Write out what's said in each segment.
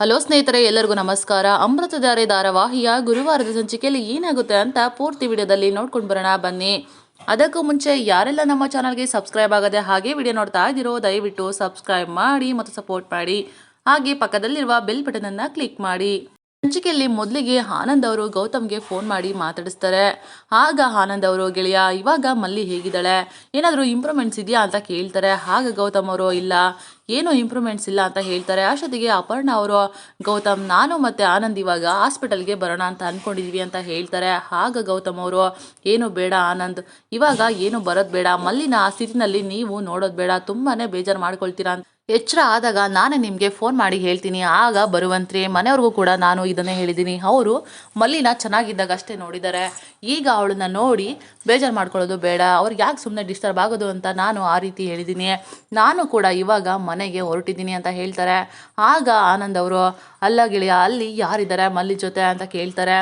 Hello ಸ್ನೇಹಿತರೆ, ಎಲ್ಲರಿಗೂ ನಮಸ್ಕಾರ. ಅಮೃತಧಾರೆ ಧಾರಾವಾಹಿಯ ಗುರುವಾರದ ಸಂಚಿಕೆಯಲ್ಲಿ ಏನಾಗುತ್ತೆ ಅಂತ ಪೂರ್ತಿ ವಿಡಿಯೋದಲ್ಲಿ ನೋಡ್ಕೊಂಡು ಬರೋಣ, ಬನ್ನಿ. ಅದಕ್ಕೂ ಮುಂಚೆ ಯಾರೆಲ್ಲ ನಮ್ಮ ಚಾನಲ್ಗೆ ಸಬ್ಸ್ಕ್ರೈಬ್ ಆಗದೆ ಹಾಗೆ ವಿಡಿಯೋ ನೋಡ್ತಾ ಇದ್ದೀರೋ, ದಯವಿಟ್ಟು ಸಬ್ಸ್ಕ್ರೈಬ್ ಮಾಡಿ ಮತ್ತು ಸಪೋರ್ಟ್ ಮಾಡಿ. ಹಾಗೆ ಪಕ್ಕದಲ್ಲಿರುವ ಬೆಲ್ ಬಟನ್ ಅನ್ನ ಕ್ಲಿಕ್ ಮಾಡಿ. ಸಂಚಿಕೆಯಲ್ಲಿ ಮೊದಲಿಗೆ ಆನಂದ್ ಅವರು ಗೌತಮ್ಗೆ ಫೋನ್ ಮಾಡಿ ಮಾತಾಡಿಸ್ತಾರೆ. ಆಗ ಆನಂದ್ ಅವರು, ಗೆಳೆಯ, ಇವಾಗ ಮಲ್ಲಿ ಹೇಗಿದ್ದಾಳೆ? ಏನಾದರೂ ಇಂಪ್ರೂವ್ಮೆಂಟ್ಸ್ ಇದೆಯಾ? ಅಂತ ಕೇಳ್ತಾರೆ. ಆಗ ಗೌತಮ್ ಅವರು, ಇಲ್ಲ. ಏನೂ ಇಂಪ್ರೂವ್ಮೆಂಟ್ಸ್ ಇಲ್ಲ ಅಂತ ಹೇಳ್ತಾರೆ. ಅಷ್ಟೊತ್ತಿಗೆ ಅಪರ್ಣ ಅವರು, ಗೌತಮ್, ನಾನು ಮತ್ತು ಆನಂದ್ ಇವಾಗ ಹಾಸ್ಪಿಟಲ್ಗೆ ಬರೋಣ ಅಂತ ಅಂದ್ಕೊಂಡಿದ್ವಿ ಅಂತ ಹೇಳ್ತಾರೆ. ಆಗ ಗೌತಮ್ ಅವರು, ಏನು ಬೇಡ ಆನಂದ್. ಇವಾಗ ಏನು ಬರೋದು ಬೇಡ. ಮಲ್ಲಿನ ಆ ಸ್ಥಿತಿನಲ್ಲಿ ನೀವು ನೋಡೋದು ಬೇಡ. ತುಂಬಾ ಬೇಜಾರು ಮಾಡ್ಕೊಳ್ತೀರಾ ಅಂತ ಎಚ್ಚರ ಆದಾಗ ನಾನೇ ನಿಮಗೆ ಫೋನ್ ಮಾಡಿ ಹೇಳ್ತೀನಿ. ಆಗ ಬರುವಂತ್ರಿ ಮನೆಯವ್ರಿಗೂ ಕೂಡ ನಾನು ಇದನ್ನೇ ಹೇಳಿದ್ದೀನಿ. ಅವರು ಮಲ್ಲಿನ ಚೆನ್ನಾಗಿದ್ದಾಗ ಅಷ್ಟೇ ನೋಡಿದ್ದಾರೆ. ಈಗ ಅವಳನ್ನ ನೋಡಿ ಬೇಜಾರು ಮಾಡ್ಕೊಳ್ಳೋದು ಬೇಡ. ಅವ್ರಿಗೆ ಯಾಕೆ ಸುಮ್ಮನೆ ಡಿಸ್ಟರ್ಬ್ ಆಗೋದು ಅಂತ ನಾನು ಆ ರೀತಿ ಹೇಳಿದ್ದೀನಿ. ನಾನು ಕೂಡ ಇವಾಗ ಮನೆಗೆ ಹೊರಟಿದ್ದೀನಿ ಅಂತ ಹೇಳ್ತಾರೆ. ಆಗ ಆನಂದ್ ಅವರು, ಅಲ್ಲ ಗೆಳೆಯ, ಅಲ್ಲಿ ಯಾರಿದ್ದಾರೆ ಮಲ್ಲಿ ಜೊತೆ? ಅಂತ ಕೇಳ್ತಾರೆ.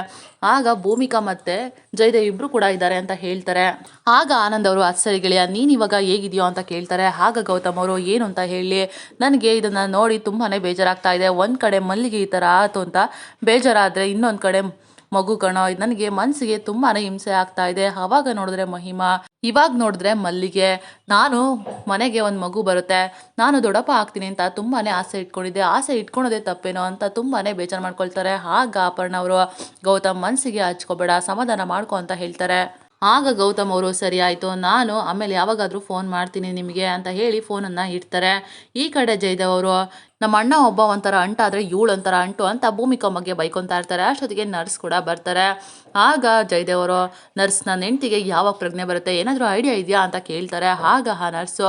ಆಗ ಭೂಮಿಕಾ ಮತ್ತೆ ಜಯದೇವ್ ಇಬ್ರು ಕೂಡ ಇದ್ದಾರೆ ಅಂತ ಹೇಳ್ತಾರೆ. ಆಗ ಆನಂದ್ ಅವರು ಅಚ್ಚರಿ ಗೆಳೆಯ, ನೀನ್ ಇವಾಗ ಹೇಗಿದೆಯೋ ಅಂತ ಕೇಳ್ತಾರೆ. ಆಗ ಗೌತಮ್ ಅವರು, ಏನು ಅಂತ ಹೇಳಿ, ನನಗೆ ಇದನ್ನ ನೋಡಿ ತುಂಬಾನೇ ಬೇಜಾರಾಗ್ತಾ ಇದೆ. ಒಂದ್ ಕಡೆ ಮಲ್ಲಿಗೆ ಈ ತರ ಆತು ಅಂತ ಬೇಜಾರಾದ್ರೆ ಇನ್ನೊಂದ್ ಕಡೆ ಮಗು ಕಣೋ ನನಗೆ ಮನಸ್ಸಿಗೆ ತುಂಬಾ ಹಿಂಸೆ ಆಗ್ತಾ ಇದೆ. ಅವಾಗ ನೋಡಿದ್ರೆ ಮಹಿಮಾ, ಇವಾಗ ನೋಡಿದ್ರೆ ಮಲ್ಲಿಗೆ. ನಾನು ಮನೆಗೆ ಒಂದು ಮಗು ಬರುತ್ತೆ. ನಾನು ದೊಡ್ಡಪ್ಪ ಆಗ್ತೀನಿ ಅಂತ ತುಂಬಾ ಆಸೆ ಇಟ್ಕೊಂಡಿದ್ದೆ. ಆಸೆ ಇಟ್ಕೊಳೋದೇ ತಪ್ಪೇನೋ ಅಂತ ತುಂಬಾ ಬೇಜಾರು ಮಾಡ್ಕೊಳ್ತಾರೆ. ಆಗ ಅಪರ್ಣ ಅವರು, ಗೌತಮ್ ಮನಸ್ಸಿಗೆ ಹಚ್ಕೋಬೇಡ, ಸಮಾಧಾನ ಮಾಡ್ಕೊ ಅಂತ ಹೇಳ್ತಾರೆ. ಆಗ ಗೌತಮ್ ಅವರು, ಸರಿ ಆಯಿತು, ನಾನು ಆಮೇಲೆ ಯಾವಾಗಾದರೂ ಫೋನ್ ಮಾಡ್ತೀನಿ ನಿಮಗೆ ಅಂತ ಹೇಳಿ ಫೋನನ್ನು ಇಡ್ತಾರೆ. ಈ ಕಡೆ ಜಯದೇವ್ ಅವರು, ನಮ್ಮ ಅಣ್ಣ ಒಬ್ಬ ಒಂಥರ ಅಂಟಾದರೆ ಇವಳು ಒಂಥರ ಅಂಟು ಅಂತ ಭೂಮಿಕಾ ಬಗ್ಗೆ ಬೈಕೊತಾ ಇರ್ತಾರೆ. ಅಷ್ಟೊತ್ತಿಗೆ ನರ್ಸ್ ಕೂಡ ಬರ್ತಾರೆ. ಆಗ ಜಯದೇವ್ ಅವರು ನರ್ಸ್ ಹೆಂಡ್ತಿಗೆ ಯಾವಾಗ ಪ್ರಜ್ಞೆ ಬರುತ್ತೆ? ಏನಾದರೂ ಐಡಿಯಾ ಇದೆಯಾ? ಅಂತ ಕೇಳ್ತಾರೆ. ಆಗ ಆ ನರ್ಸು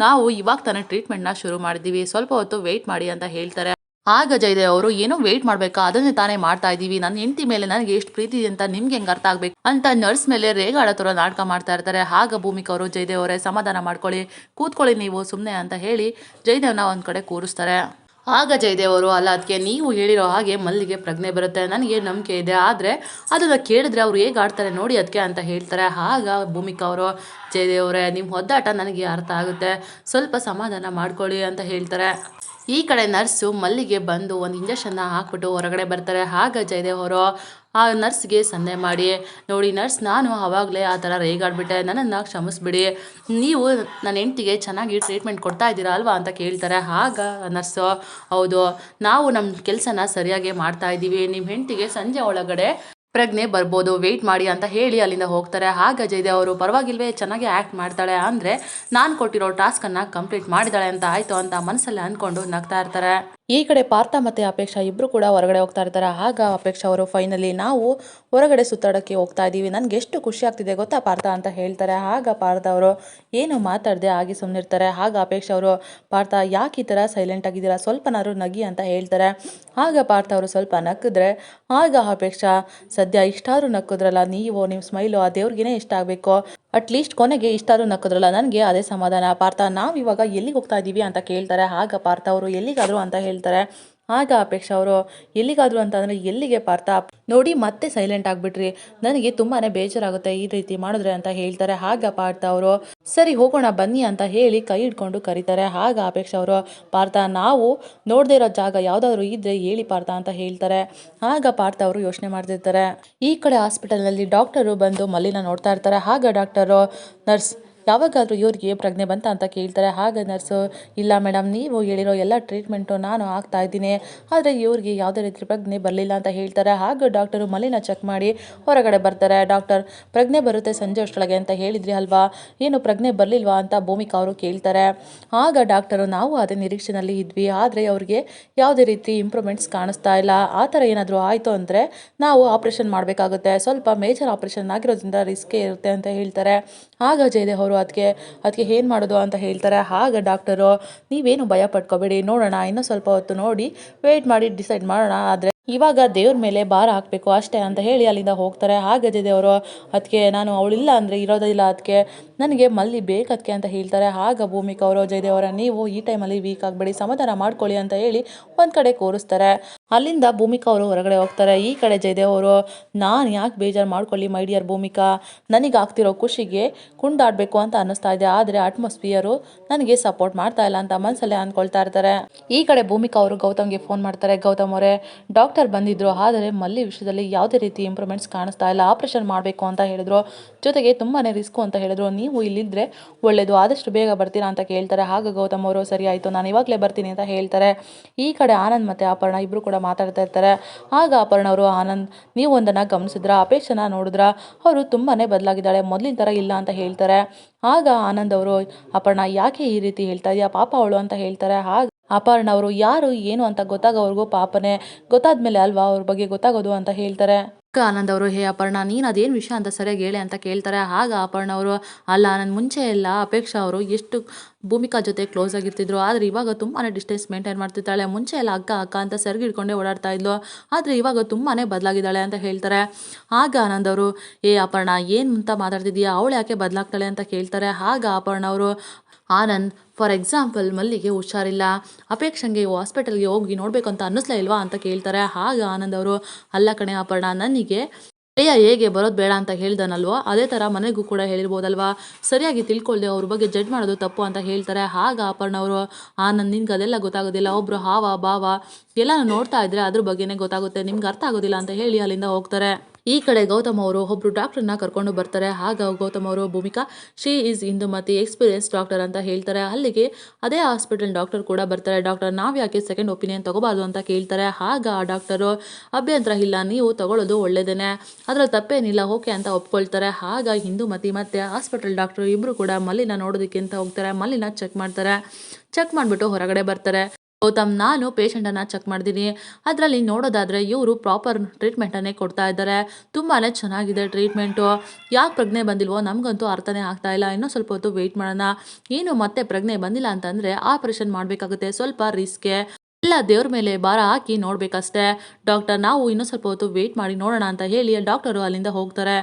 ನಾವು ಇವಾಗ ತಾನೇ ಟ್ರೀಟ್ಮೆಂಟ್ನ ಶುರು ಮಾಡಿದ್ದೀವಿ. ಸ್ವಲ್ಪ ಹೊತ್ತು ವೆಯ್ಟ್ ಮಾಡಿ ಅಂತ ಹೇಳ್ತಾರೆ. ಆಗ ಜಯದೇವ್ ಅವರು ಏನೋ ವೇಟ್ ಮಾಡ್ಬೇಕಾ? ಅದನ್ನೇ ತಾನೇ ಮಾಡ್ತಾ ಇದ್ದೀವಿ. ನನ್ನ ಹೆಂಡತಿ ಮೇಲೆ ನನಗೆ ಎಷ್ಟು ಪ್ರೀತಿ ಅಂತ ನಿಮ್ಗೆ ಹೆಂಗ್ ಅರ್ಥ ಆಗ್ಬೇಕು? ಅಂತ ನರ್ಸ್ ಮೇಲೆ ರೇಗಾಡೋ ಥರ ನಾಟಕ ಮಾಡ್ತಾ ಇರ್ತಾರೆ. ಆಗ ಭೂಮಿಕಾ ಅವರು ಜಯದೇವ್ ಅವರೇ, ಸಮಾಧಾನ ಮಾಡ್ಕೊಳ್ಳಿ, ಕೂತ್ಕೊಳ್ಳಿ ನೀವು ಸುಮ್ಮನೆ ಅಂತ ಹೇಳಿ ಜಯದೇವ್ನ ಒಂದು ಕಡೆ ಕೂರಿಸ್ತಾರೆ. ಆಗ ಜಯದೇವ್ ಅವರು, ಅಲ್ಲ ಅದಕ್ಕೆ ನೀವು ಹೇಳಿರೋ ಹಾಗೆ ಮಲ್ಲಿಗೆ ಪ್ರಜ್ಞೆ ಬರುತ್ತೆ. ನನಗೆ ನಂಬಿಕೆ ಇದೆ. ಆದರೆ ಅದನ್ನು ಕೇಳಿದ್ರೆ ಅವ್ರು ಹೇಗೆ ಆಡ್ತಾರೆ ನೋಡಿ ಅದಕ್ಕೆ ಅಂತ ಹೇಳ್ತಾರೆ. ಆಗ ಭೂಮಿಕಾ ಅವರು ಜಯದೇವ್ ಅವರೇ ನಿಮ್ಮ ಒದ್ದಾಟ ನನಗೆ ಅರ್ಥ ಆಗುತ್ತೆ. ಸ್ವಲ್ಪ ಸಮಾಧಾನ ಮಾಡ್ಕೊಳ್ಳಿ ಅಂತ ಹೇಳ್ತಾರೆ. ಈ ಕಡೆ ನರ್ಸು ಮಲ್ಲಿಗೆ ಬಂದು ಒಂದು ಇಂಜೆಕ್ಷನ್ನ ಹಾಕ್ಬಿಟ್ಟು ಹೊರಗಡೆ ಬರ್ತಾರೆ. ಆಗ ಜಯದೇವ್ ಅವರು ಆ ನರ್ಸ್ಗೆ ಸಂದೆ ಮಾಡಿ, ನೋಡಿ ನರ್ಸ್, ನಾನು ಆವಾಗಲೇ ಆ ಥರ ರೇಗಾಡ್ಬಿಟ್ಟೆ. ನನ್ನನ್ನು ಕ್ಷಮಿಸ್ಬಿಡಿ. ನೀವು ನನ್ನ ಹೆಂಡ್ತಿಗೆ ಚೆನ್ನಾಗಿ ಟ್ರೀಟ್ಮೆಂಟ್ ಕೊಡ್ತಾ ಇದ್ದೀರಾ ಅಲ್ವಾ? ಅಂತ ಕೇಳ್ತಾರೆ. ಆಗ ನರ್ಸು, ಹೌದು. ನಾವು ನಮ್ಮ ಕೆಲಸನ ಸರಿಯಾಗಿ ಮಾಡ್ತಾ ಇದ್ದೀವಿ. ನಿಮ್ಮ ಹೆಂಡ್ತಿಗೆ ಸಂಜೆ ಒಳಗಡೆ ಪ್ರಜ್ಞೆ ಬರ್ಬೋದು ವೆಯ್ಟ್ ಮಾಡಿ ಅಂತ ಹೇಳಿ ಅಲ್ಲಿಂದ ಹೋಗ್ತಾರೆ. ಹಾಗೆ ಜಯದೇವ್ ಅವರು ಪರವಾಗಿಲ್ವೇ ಚೆನ್ನಾಗಿ ಆ್ಯಕ್ಟ್ ಮಾಡ್ತಾಳೆ ಅಂದರೆ ನಾನು ಕೊಟ್ಟಿರೋ ಟಾಸ್ಕನ್ನು ಕಂಪ್ಲೀಟ್ ಮಾಡಿದಾಳೆ ಅಂತ ಆಯಿತು ಅಂತ ಮನಸ್ಸಲ್ಲಿ ಅಂದ್ಕೊಂಡು ನಗ್ತಾ ಇರ್ತಾರೆ. ಈ ಕಡೆ ಪಾರ್ಥ ಮತ್ತು ಅಪೇಕ್ಷಾ ಇಬ್ಬರು ಕೂಡ ಹೊರಗಡೆ ಹೋಗ್ತಾ ಇರ್ತಾರೆ. ಆಗ ಅಪೇಕ್ಷಾ ಅವರು ಫೈನಲಿ ನಾವು ಹೊರಗಡೆ ಸುತ್ತಾಡೋಕ್ಕೆ ಹೋಗ್ತಾ ಇದ್ದೀವಿ ನನಗೆ ಎಷ್ಟು ಖುಷಿ ಆಗ್ತಿದೆ ಗೊತ್ತಾ ಪಾರ್ಥ ಅಂತ ಹೇಳ್ತಾರೆ. ಆಗ ಪಾರ್ಥ ಅವರು ಏನು ಮಾತಾಡದೆ ಆಗಿ ಸುಮ್ಮನಿರ್ತಾರೆ ಆಗ ಅಪೇಕ್ಷಾ ಅವರು, ಪಾರ್ಥ ಯಾಕೆ ಈ ಥರ ಸೈಲೆಂಟ್ ಆಗಿದ್ದೀರಾ? ಸ್ವಲ್ಪನಾದ್ರು ನಗಿ ಅಂತ ಹೇಳ್ತಾರೆ. ಆಗ ಪಾರ್ಥ ಅವರು ಸ್ವಲ್ಪ ನಕ್ಕಿದ್ರೆ, ಆಗ ಅಪೇಕ್ಷಾ, ಸದ್ಯ ಇಷ್ಟಾದ್ರೂ ನಕ್ಕಿದ್ರಲ್ಲ, ನೀವು ನಿಮ್ಮ ಸ್ಮೈಲು ಆ ದೇವ್ರಿಗೇನೆ ಇಷ್ಟ ಆಗಬೇಕು. ಅಟ್ಲೀಸ್ಟ್ ಕೊನೆಗೆ ಇಷ್ಟಾದರೂ ನಕ್ಕದ್ರಲ್ಲ, ನನಗೆ ಅದೇ ಸಮಾಧಾನ. ಪಾರ್ಥ, ನಾವು ಇವಾಗ ಎಲ್ಲಿಗೆ ಹೋಗ್ತಾ ಇದ್ದೀವಿ ಅಂತ ಕೇಳ್ತಾರೆ. ಆಗ ಪಾರ್ಥ ಅವರು ಎಲ್ಲಿಗಾದರೂ ಅಂತ ಹೇಳ್ತಾರೆ. ಆಗ ಅಪೇಕ್ಷಾ ಅವರು, ಎಲ್ಲಿಗಾದರೂ ಅಂತಂದರೆ ಎಲ್ಲಿಗೆ ಪಾರ್ಥ? ನೋಡಿ ಮತ್ತೆ ಸೈಲೆಂಟ್ ಆಗಿಬಿಟ್ರಿ. ನನಗೆ ತುಂಬಾ ಬೇಜಾರಾಗುತ್ತೆ ಈ ರೀತಿ ಮಾಡಿದ್ರೆ ಅಂತ ಹೇಳ್ತಾರೆ. ಆಗ ಪಾರ್ಥ ಅವರು, ಸರಿ ಹೋಗೋಣ, ಬನ್ನಿ ಅಂತ ಹೇಳಿ ಕೈ ಹಿಡ್ಕೊಂಡು ಕರೀತಾರೆ. ಆಗ ಅಪೇಕ್ಷಾ ಅವರು, ಪಾರ್ಥ, ನಾವು ನೋಡದೇ ಇರೋ ಜಾಗ ಯಾವ್ದಾದ್ರು ಇದ್ರೆ ಹೇಳಿ ಪಾರ್ಥ ಅಂತ ಹೇಳ್ತಾರೆ. ಆಗ ಪಾರ್ಥ ಅವರು ಯೋಚನೆ ಮಾಡ್ತಿರ್ತಾರೆ. ಈ ಕಡೆ ಹಾಸ್ಪಿಟಲ್ನಲ್ಲಿ ಡಾಕ್ಟರು ಬಂದು ಮಲ್ಲಿನ ನೋಡ್ತಾ ಇರ್ತಾರೆ. ಆಗ ಡಾಕ್ಟರು ನರ್ಸ್ ಯಾವಾಗಾದರೂ ಇವ್ರಿಗೆ ಪ್ರಜ್ಞೆ ಬಂತ ಅಂತ ಕೇಳ್ತಾರೆ. ಹಾಗೆ ನರ್ಸು ಇಲ್ಲ ಮೇಡಮ್ ನೀವು ಹೇಳಿರೋ ಎಲ್ಲ ಟ್ರೀಟ್ಮೆಂಟು ನಾನು ಆಗ್ತಾ ಇದ್ದೀನಿ. ಆದರೆ ಇವ್ರಿಗೆ ಯಾವುದೇ ರೀತಿ ಪ್ರಜ್ಞೆ ಬರಲಿಲ್ಲ ಅಂತ ಹೇಳ್ತಾರೆ. ಹಾಗೆ ಡಾಕ್ಟರು ಮಲಿನ ಚೆಕ್ ಮಾಡಿ ಹೊರಗಡೆ ಬರ್ತಾರೆ. ಡಾಕ್ಟರ್ ಪ್ರಜ್ಞೆ ಬರುತ್ತೆ ಸಂಜೆ ಅಷ್ಟೊಳಗೆ ಅಂತ ಹೇಳಿದ್ರಿ ಅಲ್ವಾ? ಏನು ಪ್ರಜ್ಞೆ ಬರಲಿಲ್ವಾ ಅಂತ ಭೂಮಿಕಾ ಅವರು ಕೇಳ್ತಾರೆ. ಆಗ ಡಾಕ್ಟರು ನಾವು ಅದೇ ನಿರೀಕ್ಷೆಯಲ್ಲಿ ಇದ್ವಿ. ಆದರೆ ಅವ್ರಿಗೆ ಯಾವುದೇ ರೀತಿ ಇಂಪ್ರೂವ್ಮೆಂಟ್ಸ್ ಕಾಣಿಸ್ತಾ ಇಲ್ಲ. ಆ ಥರ ಏನಾದರೂ ಆಯಿತು ಅಂದರೆ ನಾವು ಆಪ್ರೇಷನ್ ಮಾಡಬೇಕಾಗುತ್ತೆ. ಸ್ವಲ್ಪ ಮೇಜರ್ ಆಪ್ರೇಷನ್ ಆಗಿರೋದ್ರಿಂದ ರಿಸ್ಕೇ ಇರುತ್ತೆ ಅಂತ ಹೇಳ್ತಾರೆ. ಆಗ ಜಯದೇವ್ ಅವರು ಅದಕ್ಕೆ ಅದಕ್ಕೆ ಏನು ಮಾಡೋದು ಅಂತ ಹೇಳ್ತಾರೆ. ಆಗ ಡಾಕ್ಟರು, ನೀವೇನು ಭಯ ಪಡ್ಕೋಬೇಡಿ ನೋಡೋಣ, ಇನ್ನೂ ಸ್ವಲ್ಪ ಹೊತ್ತು ನೋಡಿ ವೇಯ್ಟ್ ಮಾಡಿ ಡಿಸೈಡ್ ಮಾಡೋಣ. ಆದರೆ ಇವಾಗ ದೇವ್ರ ಮೇಲೆ ಭಾರ ಹಾಕಬೇಕು ಅಷ್ಟೇ ಅಂತ ಹೇಳಿ ಅಲ್ಲಿಂದ ಹೋಗ್ತಾರೆ. ಹಾಗೆ ಜಯದೇವರು ಅದಕ್ಕೆ ನಾನು ಅವಳಿಲ್ಲ ಅಂದರೆ ಇರೋದಿಲ್ಲ ಅದಕ್ಕೆ ನನಗೆ ಮಲ್ಲಿ ಬೇಕದಕ್ಕೆ ಅಂತ ಹೇಳ್ತಾರೆ. ಆಗ ಭೂಮಿಕಾ ಅವರು ಜಯದೇವರ ನೀವು ಈ ಟೈಮಲ್ಲಿ ವೀಕ್ ಆಗಬೇಡಿ, ಸಮಾಧಾನ ಮಾಡ್ಕೊಳ್ಳಿ ಅಂತ ಹೇಳಿ ಒಂದು ಕಡೆ ಕೂರಿಸ್ತಾರೆ. ಅಲ್ಲಿಂದ ಭೂಮಿಕಾ ಅವರು ಹೊರಗಡೆ ಹೋಗ್ತಾರೆ. ಈ ಕಡೆ ಜಯದೇವರು ಅವರು ನಾನು ಯಾಕೆ ಬೇಜಾರು ಮಾಡ್ಕೊಳ್ಳಿ ಮೈ ಡಿಯರ್ ಭೂಮಿಕಾ? ನನಗೆ ಆಗ್ತಿರೋ ಖುಷಿಗೆ ಕುಂಡಾಡಬೇಕು ಅಂತ ಅನ್ನಿಸ್ತಾ ಇದೆ. ಆದರೆ ಅಟ್ಮಾಸ್ಫಿಯರು ನನಗೆ ಸಪೋರ್ಟ್ ಮಾಡ್ತಾ ಇಲ್ಲ ಅಂತ ಮನಸ್ಸಲ್ಲೇ ಅಂದ್ಕೊಳ್ತಾ ಇರ್ತಾರೆ. ಈ ಕಡೆ ಭೂಮಿಕಾ ಅವರು ಗೌತಮ್ಗೆ ಫೋನ್ ಮಾಡ್ತಾರೆ. ಗೌತಮ್ ಅವರೇ, ಡಾಕ್ಟರ್ ಬಂದಿದ್ರು, ಆದರೆ ಮಲ್ಲಿ ವಿಷಯದಲ್ಲಿ ಯಾವುದೇ ರೀತಿ ಇಂಪ್ರೂವ್ಮೆಂಟ್ಸ್ ಕಾಣಿಸ್ತಾ ಇಲ್ಲ. ಆಪರೇಷನ್ ಮಾಡಬೇಕು ಅಂತ ಹೇಳಿದ್ರು. ಜೊತೆಗೆ ತುಂಬಾ ರಿಸ್ಕು ಅಂತ ಹೇಳಿದ್ರು. ನೀವು ಇಲ್ಲಿದ್ದರೆ ಒಳ್ಳೆಯದು ಆದಷ್ಟು ಬೇಗ ಬರ್ತೀರಾ ಅಂತ ಕೇಳ್ತಾರೆ. ಆಗ ಗೌತಮ್ ಅವರು, ಸರಿ ಆಯಿತು, ನಾನು ಇವಾಗಲೇ ಬರ್ತೀನಿ ಅಂತ ಹೇಳ್ತಾರೆ. ಈ ಕಡೆ ಆನಂದ್ ಮತ್ತು ಅಪರ್ಣ ಇಬ್ಬರು ಕೂಡ ಮಾತಾಡ್ತಾ ಇರ್ತಾರೆ. ಆಗ ಅಪರ್ಣ ಅವರು, ಆನಂದ್, ನೀವು ಒಂದನ್ನು ಗಮನಿಸಿದ್ರ? ಅಪೇಕ್ಷನ ನೋಡಿದ್ರ? ಅವರು ತುಂಬಾ ಬದಲಾಗಿದ್ದಾಳೆ. ಮೊದಲಿನ ಥರ ಇಲ್ಲ ಅಂತ ಹೇಳ್ತಾರೆ. ಆಗ ಆನಂದ್ ಅವರು, ಅಪರ್ಣ, ಯಾಕೆ ಈ ರೀತಿ ಹೇಳ್ತಾ ಇದೆಯಾ? ಪಾಪ ಅವಳು ಅಂತ ಹೇಳ್ತಾರೆ. ಆಗ ಅಪರ್ಣ ಅವರು ಯಾರು, ಏನು ಅಂತ ಗೊತ್ತಾಗೋವರೆಗೂ ಪಾಪನೇ. ಗೊತ್ತಾದ್ಮೇಲೆ ಅಲ್ವಾ ಅವ್ರ ಬಗ್ಗೆ ಗೊತ್ತಾಗೋದು ಅಂತ ಹೇಳ್ತಾರೆ. ಅಕ್ಕ ಆನಂದ್ ಅವರು ಹೇ ಅಪರ್ಣ ನೀನು ಅದೇನು ವಿಷಯ ಅಂತ ಸರಿಯಾಗಿ ಹೇಳಿ ಅಂತ ಕೇಳ್ತಾರೆ. ಆಗ ಅಪರ್ಣ ಅವರು ಅಲ್ಲ ನನ್ನ ಮುಂಚೆ ಎಲ್ಲ ಅಪೇಕ್ಷಾ ಅವರು ಎಷ್ಟು ಭೂಮಿಕಾ ಜೊತೆ ಕ್ಲೋಸ್ ಆಗಿರ್ತಿದ್ರು. ಆದರೆ ಇವಾಗ ತುಂಬಾ ಡಿಸ್ಟೆನ್ಸ್ ಮೇಂಟೈನ್ ಮಾಡ್ತಿದ್ದಾಳೆ. ಮುಂಚೆ ಎಲ್ಲ ಅಕ್ಕ ಅಕ್ಕ ಅಂತ ಸೆರಗಿ ಹಿಡ್ಕೊಂಡೇ ಓಡಾಡ್ತಾ ಇದ್ಲು. ಆದರೆ ಇವಾಗ ತುಂಬಾ ಬದಲಾಗಿದ್ದಾಳೆ ಅಂತ ಹೇಳ್ತಾರೆ. ಆಗ ಆನಂದ್ ಅವರು ಏ ಅಪರ್ಣ ಏನು ಅಂತ ಮಾತಾಡ್ತಿದ್ಯಾ? ಅವಳು ಯಾಕೆ ಬದಲಾಗ್ತಾಳೆ? ಅಂತ ಕೇಳ್ತಾರೆ. ಆಗ ಅಪರ್ಣ ಅವರು ಆನಂದ್ ಫಾರ್ ಎಕ್ಸಾಂಪಲ್ ಮಲ್ಲಿಗೆ ಹುಷಾರಿಲ್ಲ, ಅಪೇಕ್ಷಂಗೆ ಹಾಸ್ಪಿಟಲ್ಗೆ ಹೋಗಿ ನೋಡಬೇಕು ಅಂತ ಅನ್ನಿಸ್ಲೇ ಇಲ್ವಾ ಅಂತ ಕೇಳ್ತಾರೆ. ಹಾಗ ಆನಂದ್ ಅವರು, ಅಲ್ಲ ಕಣೆ ಅಪರ್ಣ, ನನಗೆ ಅಯ್ಯ ಹೇಗೆ ಬರೋದು ಬೇಡ ಅಂತ ಹೇಳ್ದನಲ್ವೋ, ಅದೇ ಥರ ಮನೆಗೂ ಕೂಡ ಹೇಳಿರ್ಬೋದಲ್ವಾ? ಸರಿಯಾಗಿ ತಿಳ್ಕೊಳ್ದೆ ಅವ್ರ ಬಗ್ಗೆ ಜಡ್ಜ್ ಮಾಡೋದು ತಪ್ಪು ಅಂತ ಹೇಳ್ತಾರೆ. ಹಾಗ ಅಪರ್ಣ ಅವರು, ಆನಂದ್, ನಿನ್ಗೆ ಅದೆಲ್ಲ ಗೊತ್ತಾಗೋದಿಲ್ಲ ಒಬ್ಬರು ಹಾವ, ಭಾವ ಎಲ್ಲ ನೋಡ್ತಾ ಇದ್ರೆ ಅದ್ರ ಬಗ್ಗೆನೇ ಗೊತ್ತಾಗುತ್ತೆ, ನಿಮ್ಗೆ ಅರ್ಥ ಆಗೋದಿಲ್ಲ ಅಂತ ಹೇಳಿ ಅಲ್ಲಿಂದ ಹೋಗ್ತಾರೆ. ಈ ಕಡೆ ಗೌತಮ್ ಅವರು ಒಬ್ಬರು ಡಾಕ್ಟರ್ನ ಕರ್ಕೊಂಡು ಬರ್ತಾರೆ. ಹಾಗ ಗೌತಮ್ ಅವರು, Bhoomika she is Indumati experience doctor ಅಂತ ಹೇಳ್ತಾರೆ. ಅಲ್ಲಿಗೆ ಅದೇ ಹಾಸ್ಪಿಟಲ್ ಡಾಕ್ಟರ್ ಕೂಡ ಬರ್ತಾರೆ. ಡಾಕ್ಟರ್, ನಾವು ಯಾಕೆ ಸೆಕೆಂಡ್ ಒಪಿನಿಯನ್ ತಗೋಬಾರ್ದು ಅಂತ ಕೇಳ್ತಾರೆ. ಹಾಗ ಆ ಡಾಕ್ಟರು ಅಭ್ಯಂತರ ಇಲ್ಲ, ನೀವು ತಗೊಳ್ಳೋದು ಒಳ್ಳೇದೇನೆ. ಅದ್ರಲ್ಲಿ ತಪ್ಪೇನಿಲ್ಲ, ಓಕೆ ಅಂತ ಒಪ್ಕೊಳ್ತಾರೆ. ಆಗ ಹಿಂದೂಮತಿ ಮತ್ತೆ ಹಾಸ್ಪಿಟಲ್ ಡಾಕ್ಟರ್ ಇಬ್ರು ಕೂಡ ಮಲ್ಲಿನ ನೋಡೋದಕ್ಕೆ ಅಂತ ಹೋಗ್ತಾರೆ. ಮಲ್ಲಿನ ಚೆಕ್ ಮಾಡ್ತಾರೆ. ಚೆಕ್ ಮಾಡಿಬಿಟ್ಟು ಹೊರಗಡೆ ಬರ್ತಾರೆ. ಗೌತಮ್ ನಾನು ಪೇಷಂಟನ್ನು ಚೆಕ್ ಮಾಡಿದ್ದೀನಿ ಅದರಲ್ಲಿ ನೋಡೋದಾದರೆ ಇವರು ಪ್ರಾಪರ್ ಟ್ರೀಟ್ಮೆಂಟನ್ನೇ ಕೊಡ್ತಾ ಇದ್ದಾರೆ. ತುಂಬಾ ಚೆನ್ನಾಗಿದೆ ಟ್ರೀಟ್ಮೆಂಟು ಯಾಕೆ ಪ್ರಜ್ಞೆ ಬಂದಿಲ್ವೋ ನಮಗಂತೂ ಅರ್ಥನೇ ಆಗ್ತಾ ಇಲ್ಲ. ಇನ್ನೂ ಸ್ವಲ್ಪ ಹೊತ್ತು ವೆಯ್ಟ್ ಮಾಡೋಣ. ಏನು ಮತ್ತೆ ಪ್ರಜ್ಞೆ ಬಂದಿಲ್ಲ ಅಂತಂದರೆ ಆಪರೇಷನ್ ಮಾಡಬೇಕಾಗುತ್ತೆ. ಸ್ವಲ್ಪ ರಿಸ್ಕೆ ಎಲ್ಲ ದೇವ್ರ ಮೇಲೆ ಭಾರ ಹಾಕಿ ನೋಡಬೇಕಷ್ಟೇ. ಡಾಕ್ಟರ್ ನಾವು ಇನ್ನೂ ಸ್ವಲ್ಪ ಹೊತ್ತು ವೆಯ್ಟ್ ಮಾಡಿ ನೋಡೋಣ ಅಂತ ಹೇಳಿ ಡಾಕ್ಟರು ಅಲ್ಲಿಂದ ಹೋಗ್ತಾರೆ.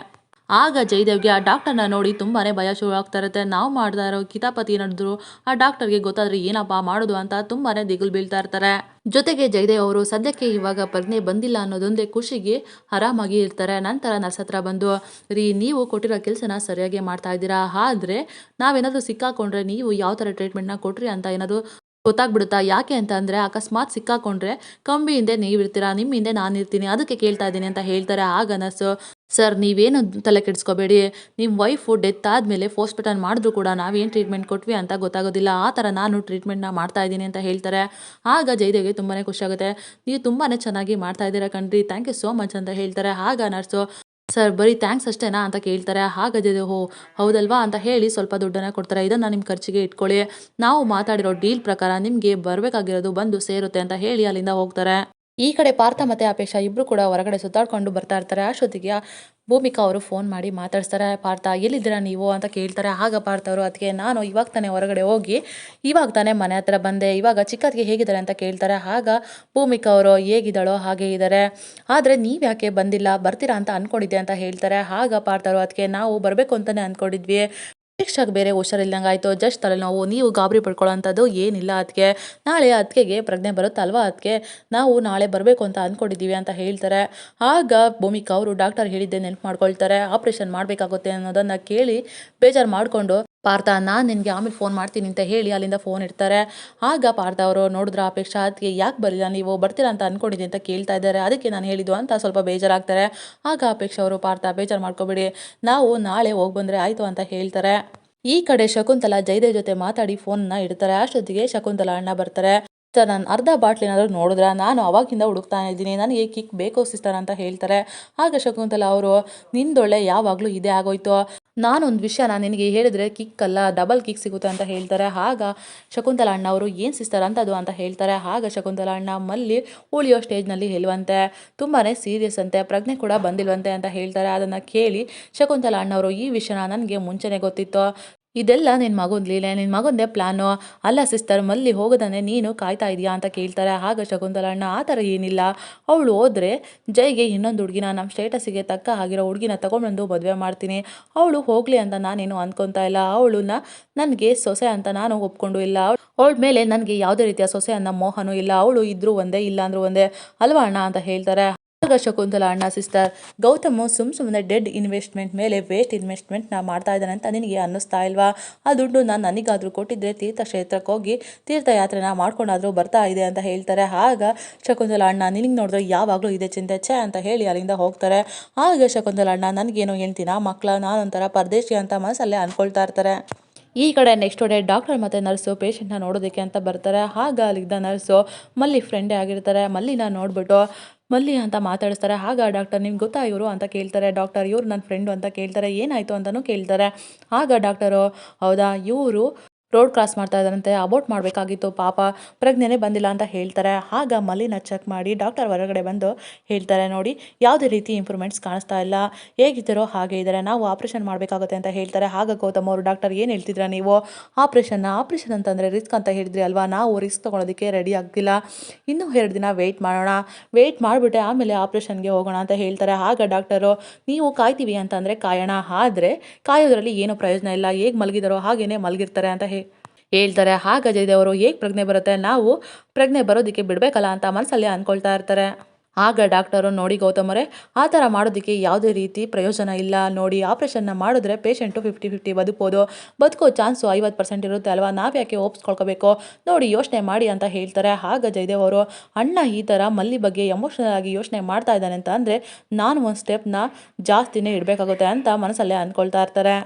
ಆಗ ಜಯದೇವ್ಗೆ ಆ ಡಾಕ್ಟರ್ನ ನೋಡಿ ತುಂಬಾನೇ ಭಯ ಶುರು ಆಗ್ತಾ ಇರುತ್ತೆ. ನಾವು ಮಾಡ್ತಾ ಇರೋ ಕಿತಾಪತಿ ನಡೆದ್ರು ಆ ಡಾಕ್ಟರ್ಗೆ ಗೊತ್ತಾದ್ರೆ ಏನಪ್ಪಾ ಮಾಡೋದು ಅಂತ ತುಂಬಾನೇ ದಿಗುಲು ಬೀಳ್ತಾ ಇರ್ತಾರೆ. ಜೊತೆಗೆ ಜಯದೇವ್ ಅವರು ಸದ್ಯಕ್ಕೆ ಇವಾಗ ಪ್ರಜ್ಞೆ ಬಂದಿಲ್ಲ ಅನ್ನೋದೊಂದೇ ಖುಷಿಗೆ ಆರಾಮಾಗಿ ಇರ್ತಾರೆ. ನಂತರ ನರ್ಸ್ ಹತ್ರ ಬಂದು, ರೀ ನೀವು ಕೊಟ್ಟಿರೋ ಕೆಲಸನ ಸರಿಯಾಗಿ ಮಾಡ್ತಾ ಇದ್ದೀರಾ? ಆದ್ರೆ ನಾವೇನಾದ್ರೂ ಸಿಕ್ಕಾಕೊಂಡ್ರೆ ನೀವು ಯಾವ ಥರ ಟ್ರೀಟ್ಮೆಂಟ್ನ ಕೊಟ್ರಿ ಅಂತ ಏನಾದ್ರು ಗೊತ್ತಾಗ್ಬಿಡುತ್ತಾ? ಯಾಕೆ ಅಂತ ಅಂದರೆ ಅಕಸ್ಮಾತ್ ಸಿಕ್ಕಾಕೊಂಡ್ರೆ ಕಂಬಿಯಿಂದ ನೀವಿರ್ತೀರಾ? ನಿಮ್ಮ ಹಿಂದೆ ನಾನು ಇರ್ತೀನಿ ಅದಕ್ಕೆ ಕೇಳ್ತಾ ಇದ್ದೀನಿ ಅಂತ ಹೇಳ್ತಾರೆ. ಆಗ ನರ್ಸು ಸರ್, ನೀವೇನು ತಲೆ ಕೆಡಿಸ್ಕೋಬೇಡಿ. ನಿಮ್ಮ ವೈಫು ಡೆತ್ ಆದಮೇಲೆ ಹಾಸ್ಪಿಟಲ್ ಮಾಡಿದ್ರು ಕೂಡ ನಾವೇನು ಟ್ರೀಟ್ಮೆಂಟ್ ಕೊಟ್ವಿ ಅಂತ ಗೊತ್ತಾಗೋದಿಲ್ಲ. ಆ ಥರ ನಾನು ಟ್ರೀಟ್ಮೆಂಟ್ನ ಮಾಡ್ತಾ ಇದ್ದೀನಿ ಅಂತ ಹೇಳ್ತಾರೆ. ಆಗ ಜೈದೇವಿಗೆ ತುಂಬಾ ಖುಷಿಯಾಗುತ್ತೆ ನೀವು ತುಂಬಾ ಚೆನ್ನಾಗಿ ಮಾಡ್ತಾ ಇದ್ದೀರಾ ಕಣ್ರಿ. ಥ್ಯಾಂಕ್ ಯು ಸೋ ಮಚ್ ಅಂತ ಹೇಳ್ತಾರೆ. ಆಗ ನರ್ಸು, ಸರ್, ಬರೀ ಥ್ಯಾಂಕ್ಸ್ ಅಷ್ಟೇನಾ? ಅಂತ ಕೇಳ್ತಾರೆ. ಹಾಗಾದ್ರೆ ಹೋ ಹೌದಲ್ವಾ? ಅಂತ ಹೇಳಿ ಸ್ವಲ್ಪ ದುಡ್ಡನ್ನು ಕೊಡ್ತಾರೆ. ಇದನ್ನು ನಿಮ್ಮ ಖರ್ಚಿಗೆ ಇಟ್ಕೊಳ್ಳಿ. ನಾವು ಮಾತಾಡಿರೋ ಡೀಲ್ ಪ್ರಕಾರ ನಿಮಗೆ ಬರಬೇಕಾಗಿರೋದು ಬಂದು ಸೇರುತ್ತೆ ಅಂತ ಹೇಳಿ ಅಲ್ಲಿಂದ ಹೋಗ್ತಾರೆ. ಈ ಕಡೆ ಪಾರ್ಥ ಮತ್ತೆ ಅಪೇಕ್ಷಾ ಇಬ್ರು ಕೂಡ ಹೊರಗಡೆ ಸುತ್ತಾಡ್ಕೊಂಡು ಬರ್ತಾ ಇರ್ತಾರೆ. ಅಷ್ಟೊತ್ತಿಗೆ ಭೂಮಿಕಾ ಅವರು ಫೋನ್ ಮಾಡಿ ಮಾತಾಡ್ತಾರೆ ಪಾರ್ಥ, ಎಲ್ಲಿದ್ದೀರಾ ನೀವು? ಅಂತ ಕೇಳ್ತಾರೆ. ಆಗ ಪಾರ್ಥ ಅವರು, ಅದಕ್ಕೆ ನಾನು ಇವಾಗ ತಾನೇ ಹೊರಗಡೆ ಹೋಗಿ, ಇವಾಗ ತಾನೇ ಮನೆ ಹತ್ರ ಬಂದೆ. ಇವಾಗ ಚಿಕ್ಕದಿಗೆ ಹೇಗಿದ್ದಾರೆ? ಅಂತ ಕೇಳ್ತಾರೆ. ಆಗ ಭೂಮಿಕಾ ಅವರು, ಹೇಗಿದ್ದಾಳೋ ಹಾಗೆ ಇದ್ದಾರೆ. ಆದರೆ ನೀವು ಯಾಕೆ ಬಂದಿಲ್ಲ? ಬರ್ತೀರಾ ಅಂತ ಅಂದ್ಕೊಂಡಿದ್ದೆ ಅಂತ ಹೇಳ್ತಾರೆ. ಆಗ ಪಾರ್ಥ ಅವರು, ಅದಕ್ಕೆ ನಾವು ಬರಬೇಕು ಅಂತಲೇ ಅಂದ್ಕೊಂಡಿದ್ವಿ ಪರೀಕ್ಷೆಗೆ ಬೇರೆ ಹುಷಾರಿಲ್ಲಂಗೆ ಆಯಿತು, ಜಸ್ಟ್ ತಲೆನೋವು ನೀವು ಗಾಬರಿ ಪಡ್ಕೊಳ್ಳೋಂಥದ್ದು ಏನಿಲ್ಲ ಅದಕ್ಕೆ ನಾಳೆ ಅದಕ್ಕೆಗೆ ಪ್ರಜ್ಞೆ ಬರುತ್ತಲ್ವ ಅದಕ್ಕೆ ನಾವು ನಾಳೆ ಬರಬೇಕು ಅಂತ ಅಂದ್ಕೊಂಡಿದ್ದೀವಿ ಅಂತ ಹೇಳ್ತಾರೆ. ಆಗ ಭೂಮಿಕಾ ಅವರು ಡಾಕ್ಟರ್ ಹೇಳಿದ್ದೆ ನೆನಪು ಮಾಡ್ಕೊಳ್ತಾರೆ. ಆಪ್ರೇಷನ್ ಮಾಡಬೇಕಾಗುತ್ತೆ ಅನ್ನೋದನ್ನು ಕೇಳಿ ಬೇಜಾರು ಮಾಡಿಕೊಂಡು ಪಾರ್ಥ, ನಾನು ನಿನಗೆ ಆಮೇಲೆ ಫೋನ್ ಮಾಡ್ತೀನಿ ಅಂತ ಹೇಳಿ ಅಲ್ಲಿಂದ ಫೋನ್ ಇಡ್ತಾರೆ. ಆಗ ಪಾರ್ಥ ಅವರು ನೋಡಿದ್ರ ಅಪೇಕ್ಷಾ ಅದಕ್ಕೆ ಯಾಕೆ ಬರಲಿಲ್ಲ ನೀವು? ಬರ್ತೀರಾ ಅಂತ ಅಂದ್ಕೊಂಡಿದ್ದೀನಿ ಅಂತ ಕೇಳ್ತಾ ಇದ್ದಾರೆ. ಅದಕ್ಕೆ ನಾನು ಹೇಳಿದ್ದು ಅಂತ ಸ್ವಲ್ಪ ಬೇಜಾರಾಗ್ತಾರೆ. ಆಗ ಅಪೇಕ್ಷಾ ಅವರು, ಪಾರ್ಥ, ಬೇಜಾರು ಮಾಡ್ಕೊಬೇಡಿ. ನಾವು ನಾಳೆ ಹೋಗಿ ಬಂದರೆ ಆಯಿತು ಅಂತ ಹೇಳ್ತಾರೆ. ಈ ಕಡೆ ಶಕುಂತಲಾ ಜಯದೇವ್ ಜೊತೆ ಮಾತಾಡಿ ಫೋನ್ನ ಇಡ್ತಾರೆ. ಅಷ್ಟೊತ್ತಿಗೆ ಶಕುಂತಲಾ ಅಣ್ಣ ಬರ್ತಾರೆ. ಸರ್ ನಾನು ಅರ್ಧ ಬಾಟ್ಲ್ ಏನಾದರೂ ನೋಡಿದ್ರೆ? ನಾನು ಅವಾಗಿಂದ ಹುಡುಕ್ತಾ ಇದ್ದೀನಿ. ನನಗೆ ಕಿಕ್ ಬೇಕು ಸಿಸ್ಟರ್ ಅಂತ ಹೇಳ್ತಾರೆ. ಆಗ ಶಕುಂತಲ ಅವರು ನಿಂದೊಳ್ಳೆ ಯಾವಾಗಲೂ ಇದೇ ಆಗೋಯ್ತು. ನಾನೊಂದು ನಾನು ನಿನಗೆ ಹೇಳಿದ್ರೆ ಕಿಕ್ ಅಲ್ಲ, ಡಬಲ್ ಕಿಕ್ ಸಿಗುತ್ತೆ ಅಂತ ಹೇಳ್ತಾರೆ. ಆಗ ಶಕುಂತಲ ಅಣ್ಣ ಅವರು ಏನು ಸಿಸ್ಟರ್ ಅಂತದು ಅಂತ ಹೇಳ್ತಾರೆ. ಆಗ ಶಕುಂತಲ ಅಣ್ಣ ಮಲ್ಲಿ, ಉಳಿಯೋ ಸ್ಟೇಜ್ನಲ್ಲಿ ಹೇಳುವಂತೆ ತುಂಬಾ ಸೀರಿಯಸ್ ಅಂತೆ. ಪ್ರಜ್ಞೆ ಕೂಡ ಬಂದಿಲ್ವಂತೆ ಅಂತ ಹೇಳ್ತಾರೆ. ಅದನ್ನು ಕೇಳಿ ಶಕುಂತಲ ಅಣ್ಣವರು, ಈ ವಿಷಯನ ನನಗೆ ಮುಂಚೆನೇ ಗೊತ್ತಿತ್ತು. ಇದೆಲ್ಲ ನಿನ್ನ ಮಗನ ಲೀಲೆ ನಿನ್ನ ಮಗಂದೇ ಪ್ಲ್ಯಾನು ಅಲ್ಲ ಸಿಸ್ಟರ್, ಮಲ್ಲಿ ಹೋಗೋದನ್ನೇ ನೀನು ಕಾಯ್ತಾ ಇದೀಯಾ ಅಂತ ಕೇಳ್ತಾರೆ. ಆಗ ಶಕುಂತಲ, ಅಣ್ಣ, ಆ ಥರ ಏನಿಲ್ಲ. ಅವಳು ಹೋದರೆ ಜೈಗೆ ಇನ್ನೊಂದು ಹುಡುಗಿನ ನಮ್ಮ ಸ್ಟೇಟಸ್ಸಿಗೆ ತಕ್ಕ ಆಗಿರೋ ಹುಡುಗಿನ ತಗೊಂಡ್ಬಂದು ಮದುವೆ ಮಾಡ್ತೀನಿ. ಅವಳು ಹೋಗಲಿ ಅಂತ ನಾನೇನು ಅಂದ್ಕೊತಾ ಇಲ್ಲ. ಅವಳನ್ನ ನನಗೆ ಸೊಸೆ ಅಂತ ನಾನು ಒಪ್ಕೊಂಡು ಇಲ್ಲ. ಅವಳ ಮೇಲೆ ನನಗೆ ಯಾವುದೇ ರೀತಿಯ ಸೊಸೆ ಅನ್ನೋ ಮೋಹನೂ ಇಲ್ಲ. ಅವಳು ಇದ್ರೂ ಒಂದೇ ಇಲ್ಲ ಅಂದ್ರೂ ಒಂದೇ. ಅಲ್ವಾ ಅಣ್ಣ? ಅಂತ ಹೇಳ್ತಾರೆ. ಶಕುಂತಲ ಅಣ್ಣ ಸಿಸ್ಟರ್ ಗೌತಮ್ ಸುಮ್ ಸುಮ್ಮನೆ ಡೆಡ್ ಇನ್ವೆಸ್ಟ್ಮೆಂಟ್ ಮೇಲೆ ವೇಸ್ಟ್ ಇನ್ವೆಸ್ಟ್ಮೆಂಟ್ ನಾ ಮಾಡ್ತಾ ಇದ್ದಾನೆ ಅಂತ ನಿನಗೆ ಅನ್ನಿಸ್ತಾ ಇಲ್ವಾ? ಆ ದುಡ್ಡು ನಾನು ನನಗಾದ್ರೂ ಕೊಟ್ಟಿದ್ದರೆ ತೀರ್ಥಕ್ಷೇತ್ರಕ್ಕೆ ಹೋಗಿ ತೀರ್ಥಯಾತ್ರೆನ ಮಾಡ್ಕೊಂಡಾದ್ರೂ ಬರ್ತಾ ಇದೆ ಅಂತ ಹೇಳ್ತಾರೆ. ಆಗ ಶಕುಂತಲ ಅಣ್ಣ, ನಿನಗೆ ನೋಡಿದ್ರೆ ಯಾವಾಗಲೂ ಇದೆ ಚಿಂತೆ, ಛೆ ಅಂತ ಹೇಳಿ ಅಲ್ಲಿಂದ ಹೋಗ್ತಾರೆ. ಆಗ ಶಕುಂತಲ ಅಣ್ಣ, ನನಗೇನು ಹೇಳ್ತೀನ ಮಕ್ಕಳ ನಾನೊಂಥರ ಪರದೇಶಿ ಅಂತ ಮನಸ್ಸಲ್ಲೇ ಅಂದ್ಕೊಳ್ತಾ ಇರ್ತಾರೆ. ಈ ಕಡೆ ನೆಕ್ಸ್ಟ್ ಡೇ ಡಾಕ್ಟರ್ ಮತ್ತು ನರ್ಸು ಪೇಷೆಂಟ್ನ ನೋಡೋದಕ್ಕೆ ಅಂತ ಬರ್ತಾರೆ. ಆಗ ಅಲ್ಲಿದ್ದ ನರ್ಸು ಮಲ್ಲಿ ಫ್ರೆಂಡೇ ಆಗಿರ್ತಾರೆ. ಮಲ್ಲಿನ ನೋಡಿಬಿಟ್ಟು ಮಲ್ಲಿ ಅಂತ ಮಾತಾಡಿಸ್ತಾರೆ. ಆಗ ಡಾಕ್ಟರ್ ನಿಮ್ಗೆ ಗೊತ್ತಾ ಇವರು ಅಂತ ಕೇಳ್ತಾರೆ. ಡಾಕ್ಟರ್ ಇವರು ನನ್ನ ಫ್ರೆಂಡು ಅಂತ ಕೇಳ್ತಾರೆ. ಏನಾಯಿತು ಅಂತಲೂ ಕೇಳ್ತಾರೆ. ಆಗ ಡಾಕ್ಟರು ಹೌದಾ ಇವರು ರೋಡ್ ಕ್ರಾಸ್ ಮಾಡ್ತಾ ಇದ್ದಾರಂತೆ ಅಬೌಟ್ ಮಾಡಬೇಕಾಗಿತ್ತು. ಪಾಪ ಪ್ರಜ್ಞೆನೇ ಬಂದಿಲ್ಲ ಅಂತ ಹೇಳ್ತಾರೆ. ಆಗ ಮಲ್ಲಿನ ಚೆಕ್ ಮಾಡಿ ಡಾಕ್ಟರ್ ಹೊರಗಡೆ ಬಂದು ಹೇಳ್ತಾರೆ, ನೋಡಿ, ಯಾವುದೇ ರೀತಿ ಇಂಪ್ರೂವ್ಮೆಂಟ್ಸ್ ಕಾಣಿಸ್ತಾ ಇಲ್ಲ. ಹೇಗಿದ್ದಾರೋ ಹಾಗೆ ಇದ್ದಾರೆ. ನಾವು ಆಪ್ರೇಷನ್ ಮಾಡಬೇಕಾಗುತ್ತೆ ಅಂತ ಹೇಳ್ತಾರೆ. ಆಗ ಗೌತಮ್ ಅವರು, ಡಾಕ್ಟರ್, ಏನು ಹೇಳ್ತಿದ್ರ ನೀವು? ಆಪ್ರೇಷನ್ನ ಆಪ್ರೇಷನ್ ಅಂತಂದರೆ ರಿಸ್ಕ್ ಅಂತ ಹೇಳಿದ್ರಿ ಅಲ್ವಾ? ನಾವು ರಿಸ್ಕ್ ತೊಗೊಳೋದಕ್ಕೆ ರೆಡಿ ಆಗ್ತಿಲ್ಲ. ಇನ್ನೂ ಎರಡು ದಿನ ವೆಯ್ಟ್ ಮಾಡೋಣ. ವೆಯ್ಟ್ ಮಾಡಿಬಿಟ್ಟೆ, ಆಮೇಲೆ ಆಪ್ರೇಷನ್ಗೆ ಹೋಗೋಣ ಅಂತ ಹೇಳ್ತಾರೆ. ಆಗ ಡಾಕ್ಟರು ನೀವು ಕಾಯ್ತೀವಿ ಅಂತಂದರೆ ಕಾಯೋಣ. ಆದರೆ ಕಾಯೋದ್ರಲ್ಲಿ ಏನೂ ಪ್ರಯೋಜನ ಇಲ್ಲ. ಹೇಗೆ ಮಲಗಿದಾರೋ ಹಾಗೇನೆ ಮಲಗಿರ್ತಾರೆ ಅಂತ ಹೇ ಹೇಳ್ತಾರೆ, ಹಾಗ ಅವರು ಹೇಗೆ ಪ್ರಜ್ಞೆ ಬರುತ್ತೆ? ನಾವು ಪ್ರಜ್ಞೆ ಬರೋದಕ್ಕೆ ಬಿಡಬೇಕಲ್ಲ ಅಂತ ಮನಸ್ಸಲ್ಲಿ ಅಂದ್ಕೊಳ್ತಾ ಇರ್ತಾರೆ. ಆಗ ಡಾಕ್ಟರು ನೋಡಿ ಗೌತಮರೇ, ಆ ಥರ ಮಾಡೋದಕ್ಕೆ ಯಾವುದೇ ರೀತಿ ಪ್ರಯೋಜನ ಇಲ್ಲ. ನೋಡಿ, ಆಪ್ರೇಷನ್ನ ಮಾಡಿದ್ರೆ ಪೇಷೆಂಟು ಫಿಫ್ಟಿ ಫಿಫ್ಟಿ ಬದುಕ್ಬೋದು. ಬದುಕೋ ಚಾನ್ಸು ಐವತ್ತು ಪರ್ಸೆಂಟ್ ಇರುತ್ತೆ ಅಲ್ವಾ? ನಾವು ಯಾಕೆ ಒಪ್ಸ್ಕೊಳ್ಕೋಬೇಕು? ನೋಡಿ, ಯೋಚನೆ ಮಾಡಿ ಅಂತ ಹೇಳ್ತಾರೆ. ಆಗ ಜಯದೇವ್ ಅವರು ಅಣ್ಣ ಈ ಥರ ಮಲ್ಲಿ ಬಗ್ಗೆ ಎಮೋಷ್ನಲ್ ಆಗಿ ಯೋಚನೆ ಮಾಡ್ತಾ ಇದ್ದಾನೆ ಅಂತ ಅಂದರೆ ನಾನು ಒಂದು ಸ್ಟೆಪ್ನ ಜಾಸ್ತಿನೇ ಇಡಬೇಕಾಗುತ್ತೆ ಅಂತ ಮನಸ್ಸಲ್ಲೇ ಅಂದ್ಕೊಳ್ತಾ ಇರ್ತಾರೆ.